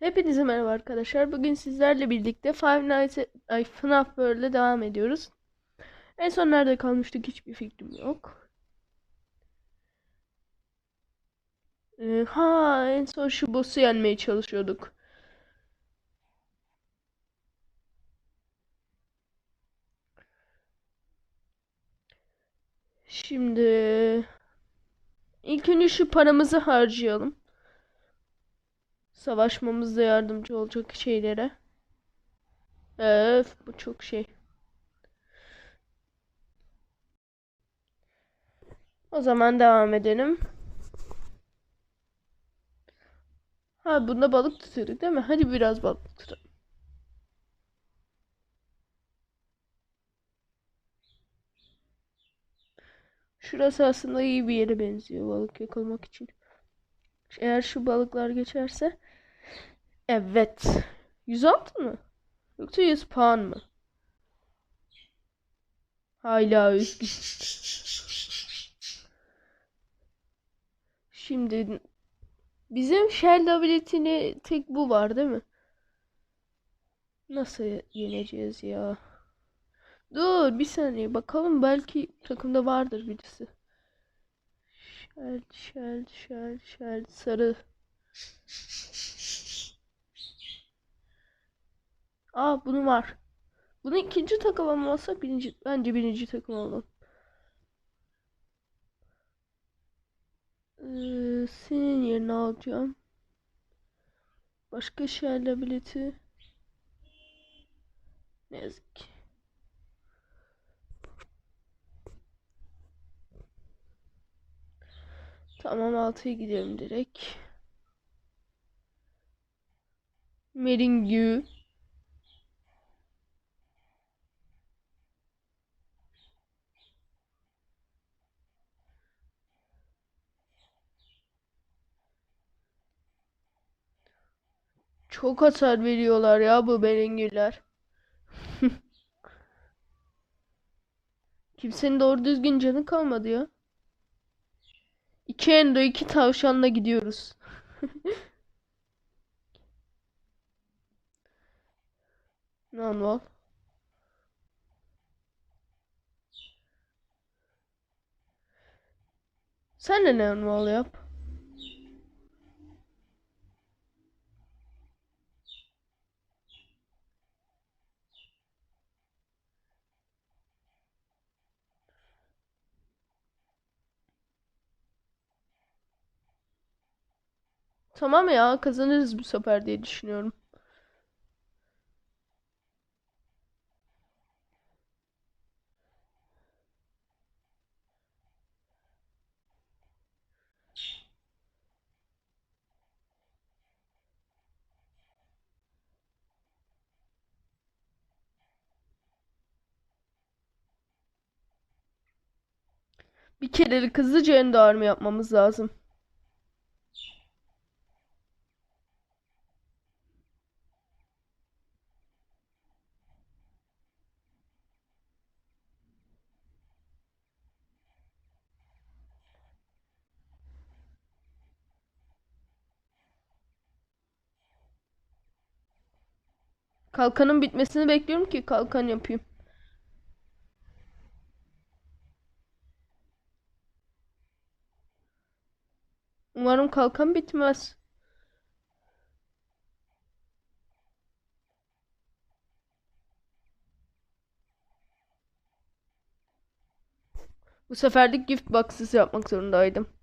Hepinize merhaba arkadaşlar. Bugün sizlerle birlikte Five Nights at ay, FNAF World'e devam ediyoruz. En son nerede kalmıştık hiçbir fikrim yok. Ee, ha en son şu boss'u yenmeye çalışıyorduk. Şimdi ilk önce şu paramızı harcayalım. Savaşmamızda yardımcı olacak şeylere. Öf bu çok şey. O zaman devam edelim. Ha bunda balık tutuyorduk değil mi? Hadi biraz balık tutalım. Şurası aslında iyi bir yere benziyor balık yakalamak için. Eğer şu balıklar geçerse. Evet. 106 mı? Yoksa 100 puan mı? Hala. Şimdi bizim Shell ability'ni tek bu var değil mi? Nasıl yeneceğiz ya? Dur bir saniye bakalım belki takımda vardır birisi. Shell, shell, shell, shell, sarı. Aa bunu var. Bunu ikinci takım olmasa birinci, bence birinci takım olalım. Ee, senin yerine alacağım. Başka shell ability. Ne yazık ki. Tamam 6'ya gidiyorum direkt. Meringue. Çok hasar veriyorlar ya bu merengüler. Kimsenin doğru düzgün canı kalmadı ya. İki endo iki tavşanla gidiyoruz. Nanval. Sen de nanval yap. Tamam ya kazanırız bu sefer diye düşünüyorum. Bir kerelik hızlıca endo army yapmamız lazım. Kalkanın bitmesini bekliyorum ki kalkan yapayım. Umarım kalkan bitmez. Bu seferlik gift box'sız yapmak zorundaydım.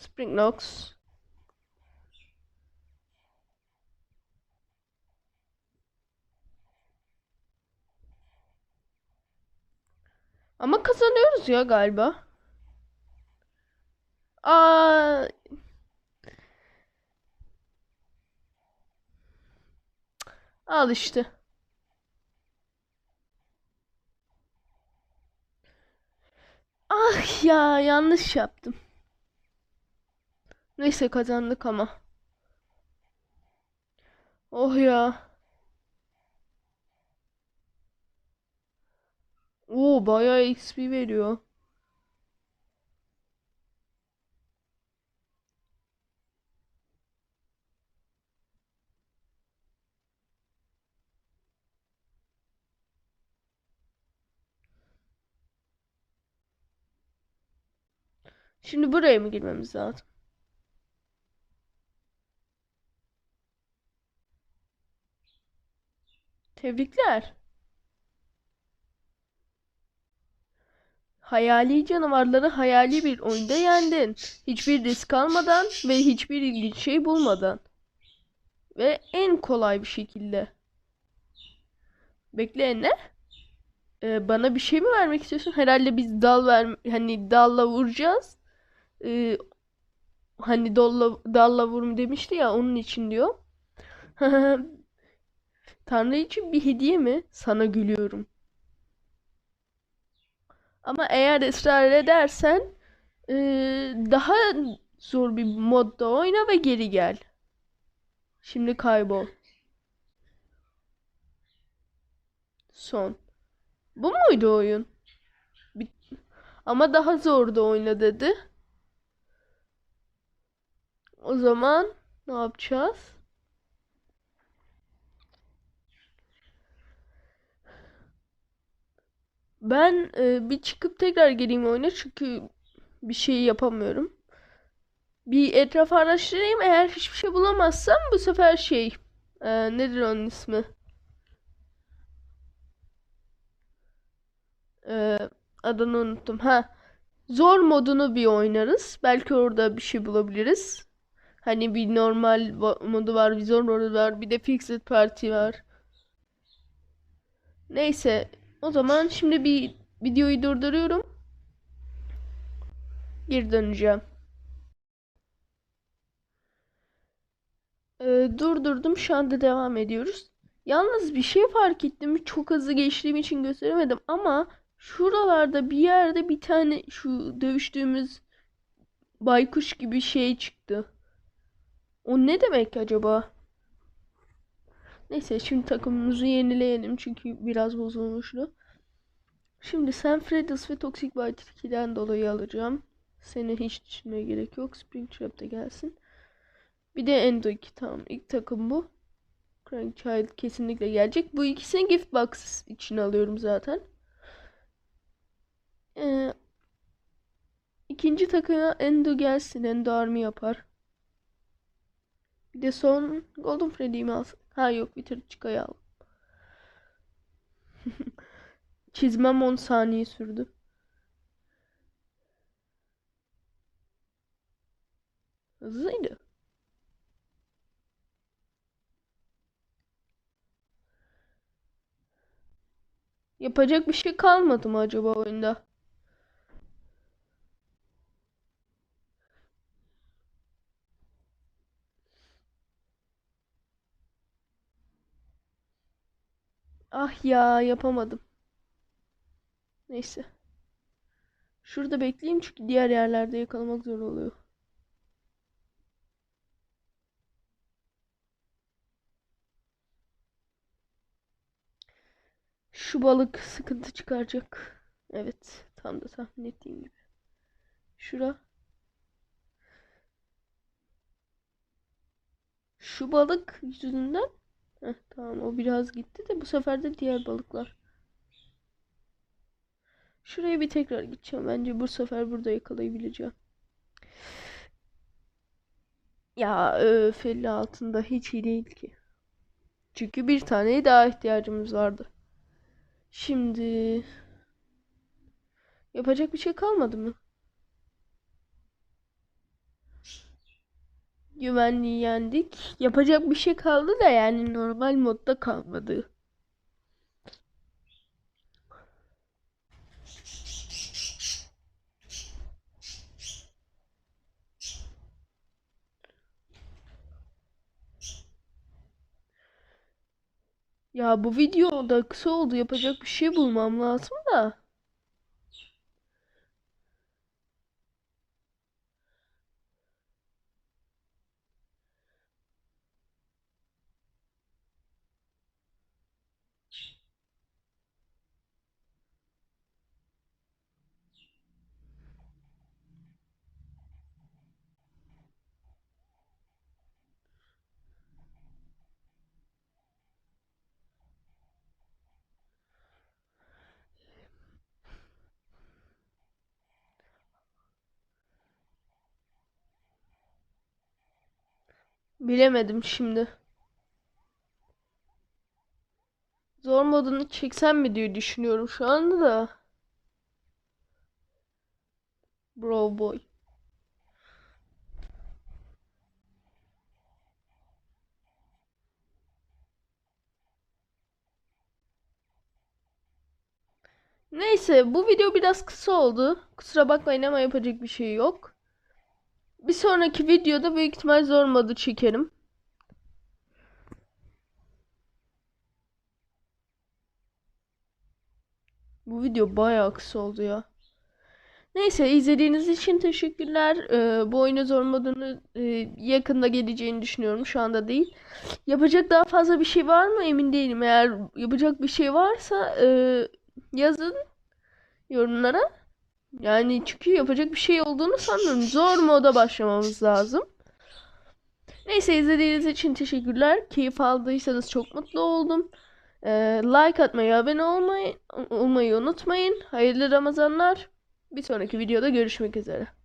Spring Nox. Ama kazanıyoruz ya galiba. Aa, al işte. Ah ya yanlış yaptım. Neyse kazandık ama. Oh ya. Oo bayağı XP veriyor. Şimdi buraya mı girmemiz lazım? Tebrikler. Hayali canavarları hayali bir oyunda yendin. Hiçbir risk almadan ve hiçbir ilginç şey bulmadan. Ve en kolay bir şekilde. Bekle ne? Ee, bana bir şey mi vermek istiyorsun? Herhalde biz dal ver hani dalla vuracağız. Ee, hani dalla dalla vurum demişti ya onun için diyor. Tanrı için bir hediye mi? Sana gülüyorum. Ama eğer ısrar edersen eee, daha zor bir modda oyna ve geri gel. Şimdi kaybol. Son. Bu muydu oyun? Bit- Ama daha zordu oyna dedi. O zaman ne yapacağız? Ben e, bir çıkıp tekrar geleyim oyuna çünkü bir şey yapamıyorum. Bir etraf araştırayım. Eğer hiçbir şey bulamazsam bu sefer şey e, nedir onun ismi? E, adını unuttum. Ha, zor modunu bir oynarız. Belki orada bir şey bulabiliriz. Hani bir normal modu var, bir zor modu var, bir de Fixed Party var. Neyse, o zaman şimdi bir videoyu durduruyorum. Geri döneceğim. Ee, durdurdum. Şu anda devam ediyoruz. Yalnız bir şey fark ettim. Çok hızlı geçtiğim için gösteremedim ama şuralarda bir yerde bir tane şu dövüştüğümüz baykuş gibi şey çıktı. O ne demek acaba? Neyse şimdi takımımızı yenileyelim çünkü biraz bozulmuştu. Şimdi sen Freddles ve Toxic 2'den dolayı alacağım. Seni hiç düşünmeye gerek yok. Springtrap da gelsin. Bir de Endo 2 tamam. İlk takım bu. Crank Child kesinlikle gelecek. Bu ikisini gift box için alıyorum zaten. Ee, ikinci takıma Endo gelsin. Endo Army yapar. Bir de son Golden Freddy'yi mi alsın? Ha yok bitir çıkayı al. Çizmem 10 saniye sürdü. Hızlıydı. Yapacak bir şey kalmadı mı acaba oyunda? Ah ya yapamadım. Neyse. Şurada bekleyeyim çünkü diğer yerlerde yakalamak zor oluyor. Şu balık sıkıntı çıkaracak. Evet, tam da tahmin ettiğim gibi. Şura. Şu balık yüzünden. Heh, tamam o biraz gitti de bu sefer de diğer balıklar. Şuraya bir tekrar gideceğim. Bence bu sefer burada yakalayabileceğim. Ya öf 50 altında hiç iyi değil ki. Çünkü bir taneye daha ihtiyacımız vardı. Şimdi yapacak bir şey kalmadı mı? Güvenliği yendik. Yapacak bir şey kaldı da yani normal modda kalmadı. Ya bu video da kısa oldu. Yapacak bir şey bulmam lazım da. Bilemedim şimdi. Zor modunu çeksem mi diye düşünüyorum şu anda da. Bro boy. Neyse bu video biraz kısa oldu. Kusura bakmayın ama yapacak bir şey yok. Bir sonraki videoda büyük ihtimal zor modu çekerim. Bu video bayağı kısa oldu ya. Neyse izlediğiniz için teşekkürler. Ee, bu oyunu zor modunu e, yakında geleceğini düşünüyorum. Şu anda değil. Yapacak daha fazla bir şey var mı emin değilim. Eğer yapacak bir şey varsa e, yazın yorumlara. Yani çünkü yapacak bir şey olduğunu sanmıyorum. Zor moda başlamamız lazım. Neyse izlediğiniz için teşekkürler. Keyif aldıysanız çok mutlu oldum. Ee, like atmayı, abone olmayı, olmayı unutmayın. Hayırlı Ramazanlar. Bir sonraki videoda görüşmek üzere.